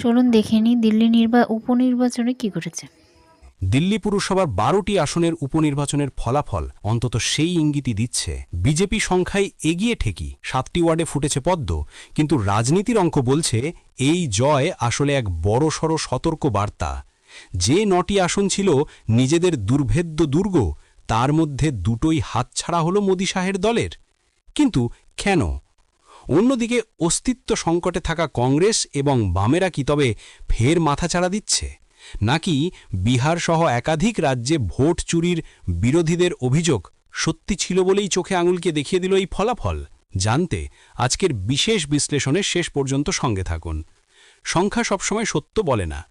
চলুন দেখে নিই দিল্লি নির্বা, উপনির্বাচনে কি ঘটেছে। দিল্লি পুরসভার বারোটি আসনের উপনির্বাচনের ফলাফল অন্তত সেই ইঙ্গিতই দিচ্ছে। বিজেপি সংখ্যায় এগিয়ে ঠেকি। সাতটি ওয়ার্ডে ফুটেছে পদ্ম, কিন্তু রাজনীতির অঙ্ক বলছে এই জয় আসলে এক বড়সড় সতর্ক বার্তা যে নটি আসন ছিল নিজেদের দুর্ভেদ্য দুর্গ, তার মধ্যে দুটোই হাতছাড়া হল মোদী শাহের দলের। কিন্তু কেন? অন্যদিকে অস্তিত্ব সংকটে থাকা কংগ্রেস এবং বামেরা কি তবে ফের মাথাচাড়া দিচ্ছে? নাকি বিহার সহ একাধিক রাজ্যে ভোট চুরির বিরোধীদের অভিযোগ সত্যি ছিল বলেই চোখে আঙুলকে দেখিয়ে দিল এই ফলাফল? জানতে আজকের বিশেষ বিশ্লেষণের শেষ পর্যন্ত সঙ্গে থাকুন। সংখ্যা সবসময় সত্য বলে না।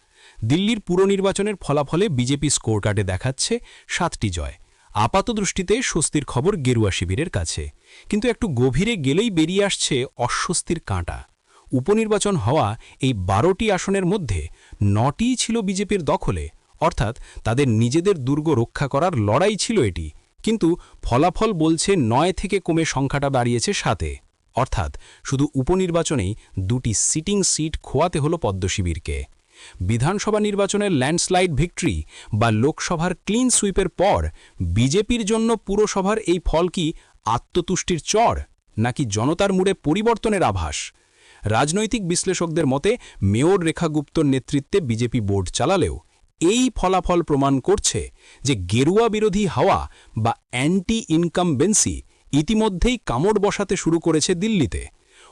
দিল্লির পুরনির্বাচনের ফলাফলে বিজেপি স্কোর কার্ডে দেখাচ্ছে সাতটি জয়। আপাত দৃষ্টিতে স্বস্তির খবর গেরুয়া শিবিরের কাছে। কিন্তু একটু গভীরে গেলেই বেরিয়ে আসছে অস্বস্তির কাঁটা। উপনির্বাচন হওয়া এই বারোটি আসনের মধ্যে নটিই ছিল বিজেপির দখলে। অর্থাৎ তাদের নিজেদের দুর্গ রক্ষা করার লড়াই ছিল এটি। কিন্তু ফলাফল বলছে নয় থেকে কমে সংখ্যাটা দাঁড়িয়েছে সাতে। অর্থাৎ শুধু উপনির্বাচনেই দুটি সিটিং সিট খোয়াতে হল পদ্মশিবিরকে। বিধানসভা নির্বাচনের ল্যান্ডস্লাইড ভিক্টরি বা লোকসভার ক্লিন সুইপের পর বিজেপির জন্য পুরসভার এই ফল কি আত্মতুষ্টির চর নাকি জনতার মুড়ে পরিবর্তনের আভাস? রাজনৈতিক বিশ্লেষকদের মতে মেয়র রেখা গুপ্তর নেতৃত্বে বিজেপি বোর্ড চালালেও এই ফলাফল প্রমাণ করছে যে গেরুয়া বিরোধী হাওয়া বা অ্যান্টি ইনকামবেন্সি ইতিমধ্যেই কামড় বসাতে শুরু করেছে দিল্লিতে।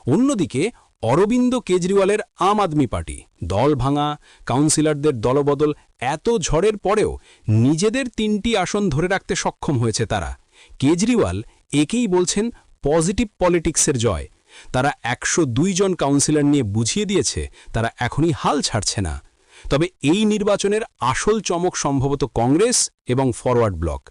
অন্যদিকে অরবিন্দ কেজরিওয়ালের আম আদমি পার্টি। দল ভাঙা, কাউন্সিলরদের দলবদল, এত ঝড়ের পরেও নিজেদের তিনটি আসন ধরে রাখতে সক্ষম হয়েছে তারা। কেজরিওয়াল একেই বলছেন পজিটিভ পলিটিক্সের জয়। তারা একশো জন কাউন্সিলর নিয়ে বুঝিয়ে দিয়েছে, তারা এখনই হাল ছাড়ছে না। তবে এই নির্বাচনের আসল চমক সম্ভবত কংগ্রেস এবং ফরওয়ার্ড ব্লক।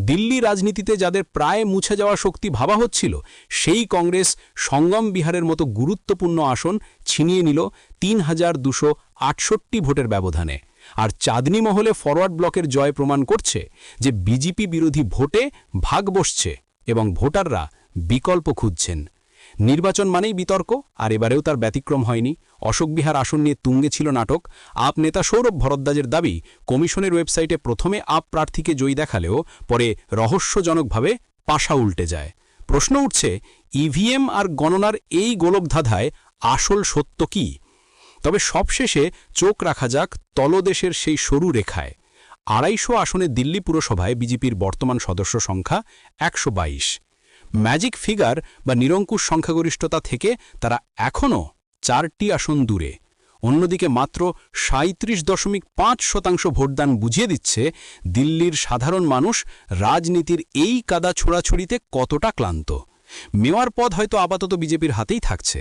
দিল্লি রাজনীতিতে যাদের প্রায় মুছে যাওয়া শক্তি ভাবা হচ্ছিল, সেই কংগ্রেস সঙ্গম বিহারের মতো গুরুত্বপূর্ণ আসন ছিনিয়ে নিল তিন হাজার দুশো আটষট্টি ভোটের ব্যবধানে। আর চাঁদনি মহলে ফরওয়ার্ড ব্লকের জয় প্রমাণ করছে যে বিজেপি বিরোধী ভোটে ভাগ বসছে এবং ভোটাররা বিকল্প খুঁজছেন। নির্বাচন মানেই বিতর্ক, আর এবারেও তার ব্যতিক্রম হয়নি। অশোক বিহার আসন নিয়ে তুঙ্গে ছিল নাটক। আপ নেতা সৌরভ ভরদ্বাজের দাবি, কমিশনের ওয়েবসাইটে প্রথমে আপ প্রার্থীকে জয়ী দেখালেও পরে রহস্যজনকভাবে পাশা উল্টে যায়। প্রশ্ন উঠছে, ইভিএম আর গণনার এই গোলকধাঁধায় আসল সত্য কি? তবে সবশেষে চোখ রাখা যাক তলদেশের সেই সরু রেখায়। আড়াইশো আসনে দিল্লি পুরসভায় বিজেপির বর্তমান সদস্য সংখ্যা একশো বাইশ। ম্যাজিক ফিগার বা নিরঙ্কুশ সংখ্যাগরিষ্ঠতা থেকে তারা এখনও চারটি আসন দূরে। অন্যদিকে মাত্র সাঁত্রিশ দশমিক পাঁচ শতাংশ ভোটদান বুঝিয়ে দিচ্ছে দিল্লির সাধারণ মানুষ রাজনীতির এই কাদা ছোড়াছড়িতে কতটা ক্লান্ত। মেওয়ার পদ হয়তো আপাতত বিজেপির হাতেই থাকছে।